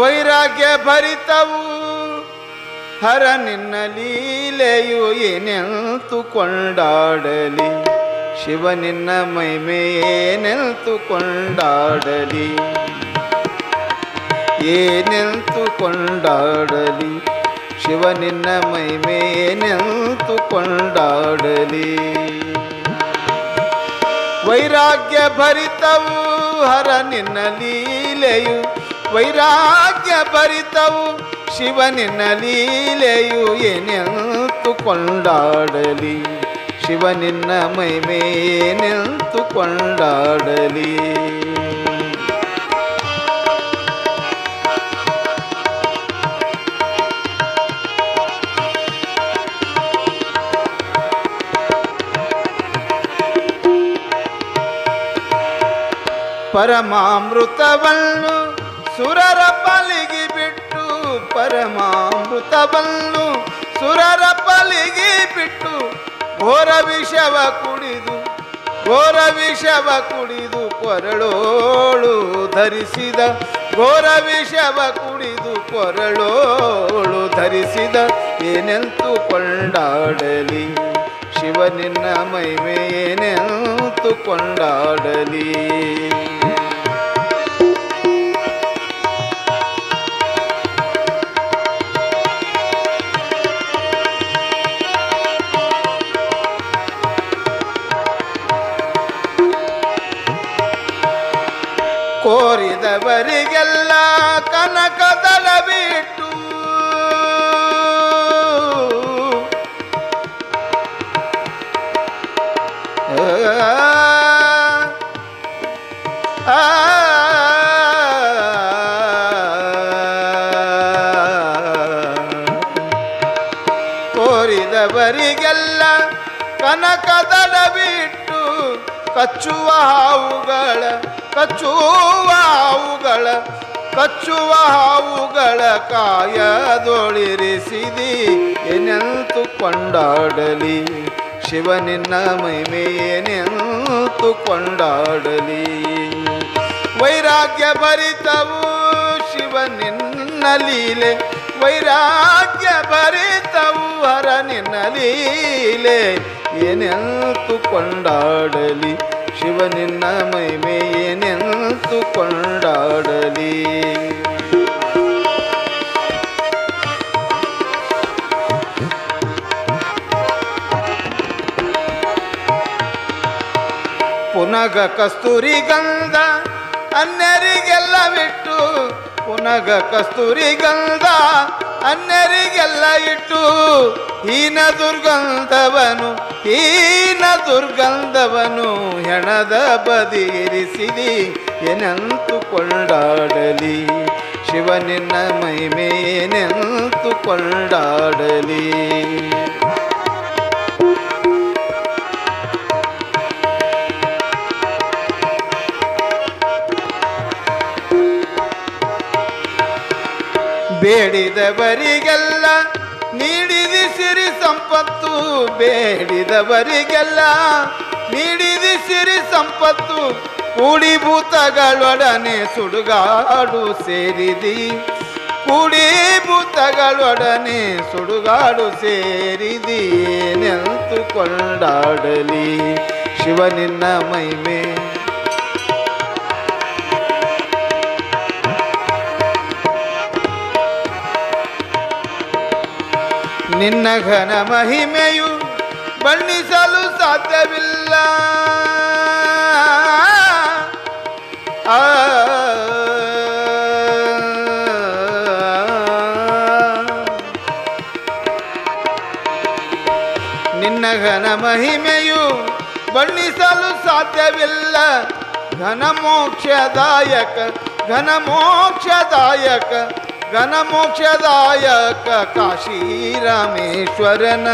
ವೈರಾಗ್ಯ ಭರಿತವು ಹರ ನಿನ್ನ ಲೀಲೆಯು ಏನೆಂತು ಕೊಂಡಾಡಲಿ? ಶಿವ ನಿನ್ನ ಮೈಮೆಯೇನೆಂತು ಕೊಂಡಾಡಲಿ? ಏನೆಂತು ಕೊಂಡಾಡಲಿ? ಶಿವ ನಿನ್ನ ಮೈ ಮೇನೆಂತು ಕೊಂಡಾಡಲಿ. ವೈರಾಗ್ಯ ಭರಿತವು ಹರ ನಿನ್ನ ಲೀಲೆಯು. ವೈರಾಗ್ಯ ಭರಿತವು ಶಿವ ನಿನ್ನ ಲೀಲೆಯು ಏನೆಂತು ಕೊಂಡಾಡಲಿ. ಶಿವ ನಿನ್ನ ಮೈ ಮೇನೆಂತು ಕೊಂಡಾಡಲಿ. ಪರಮಾಮೃತವನ್ನು ಸುರರ ಪಲಿಗಿ ಬಿಟ್ಟು ಪರಮಾಮೃತವನ್ನು ಸುರರ ಪಲಿಗಿ ಬಿಟ್ಟು ಘೋರ ವಿಷವ ಕುಡಿದು ಘೋರ ವಿಷವ ಕುಡಿದು ಕೊರಳೋಳು ಧರಿಸಿದ, ಘೋರ ವಿಷವ ಕುಡಿದು ಕೊರಳೋಳು ಧರಿಸಿದ, ಏನೆಂತು ಕೊಂಡಾಡಲಿ? ಶಿವ ನಿನ್ನ ಮೈಮೇನೆಂತು ಕೊಂಡಾಡಲಿ? ಕೋರಿದವರಿಗೆಲ್ಲ ಕನಕದಳ ಕೋರಿದವರಿಗೆಲ್ಲ ಕನಕದಡ ಬಿಟ್ಟು ಕಚ್ಚುವ ಹಾವುಗಳ ಕಚ್ಚುವ ಹಾವುಗಳ ಕಚ್ಚುವ ಹಾವುಗಳ ಕಾಯದೊಳಿರಿಸಿದಿ. ಏನೆಂತು ಕೊಂಡಾಡಲಿ? ಶಿವನಿನ್ನ ಮಹಿಮೆಯೇನೆಂತು ಕೊಂಡಾಡಲಿ? ವೈರಾಗ್ಯ ಭರಿತವು ಶಿವನಿನ್ನ ಲೀಲೆ ವೈರಾಗ್ಯ ಬರಿತವು ಹರ ನಿನ್ನ ಲೀಲೆ. ಏನೆಂತು ಕೊಂಡಾಡಲಿ ಶಿವ ನಿನ್ನ ಮೈಮೆ ಏನೆಂತು ಕೊಂಡಾಡಲಿ? ಪುನಗ ಕಸ್ತೂರಿ ಗಂಧ ಅನ್ಯರಿಗೆಲ್ಲ ಬಿಟ್ಟು ಪುನಗ ಕಸ್ತೂರಿ ಗಂಧ ಅನ್ಯರಿಗೆಲ್ಲ ಇಟ್ಟು ಹೀನ ದುರ್ಗಂಧವನು ಹೀನ ದುರ್ಗಂಧವನು ಹೆಣದ ಬದಿರಿಸಿದಿ ಏನಂತು ಕೊಂಡಾಡಲಿ? ಶಿವನಿನ್ನ ಮೈಮೆ ಏನೆಂತು ಕೊಂಡಾಡಲಿ? ಬೇಡಿದವರಿಗೆಲ್ಲ ನೀಡಿದಿ ಸಿರಿ ಸಂಪತ್ತು, ಬೇಡಿದವರಿಗೆಲ್ಲ ನೀಡಿದಿ ಸಿರಿ ಸಂಪತ್ತು, ಕೂಡಿಭೂತಗಳೊಡನೆ ಸುಡುಗಾಡು ಸೇರಿದಿ. ಕೂಡಿಭೂತಗಳೊಡನೆ ಸುಡುಗಾಡು ಸೇರಿದಿ ನೆಂತು ಕೊಂಡಾಡಲಿ ಶಿವನಿನ್ನ ಮೈಮೆ ನಿನ್ನ ಘನ ಮಹಿಮೆಯು ಬಣ್ಣಿಸಲು ಸಾಧ್ಯವಿಲ್ಲ ಆ ನಿನ್ನ ಘನ ಮಹಿಮೆಯು ಬಣ್ಣಿಸಲು ಸಾಧ್ಯವಿಲ್ಲ ಘನ ಮೋಕ್ಷದಾಯಕ ಘನ ಮೋಕ್ಷದಾಯಕ ಘನ ಮೋಕ್ಷದಾಯಕ ಕಾಶಿ ರಾಮೇಶ್ವರನ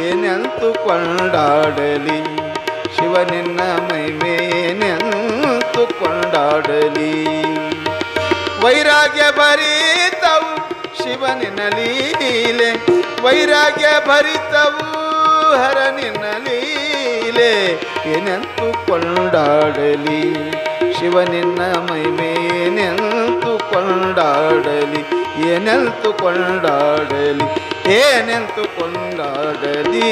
ಏನೆಂತು ಕೊಂಡಾಡಲಿ? ಶಿವನಿನ್ನ ಮೈಮೇನೆಂತು ಕೊಂಡಾಡಲಿ? ವೈರಾಗ್ಯ ಭರಿತವು ಶಿವನಿನ ಲೀಲೆ, ವೈರಾಗ್ಯ ಭರಿತವು ಹರ ನಿನ್ನ ಲೀಲೆ, ಏನೆಂತು ಕೊಂಡಾಡಲಿ? ಶಿವನಿನ್ನ ಮೈಮೇನೆಂತು ಕೊಂಡಾಡಲಿ ಏನೆಂತು ಕೊಂಡಾಡಲಿ ಏನೆಂತು ಕೊಂಡಾಡಲಿ?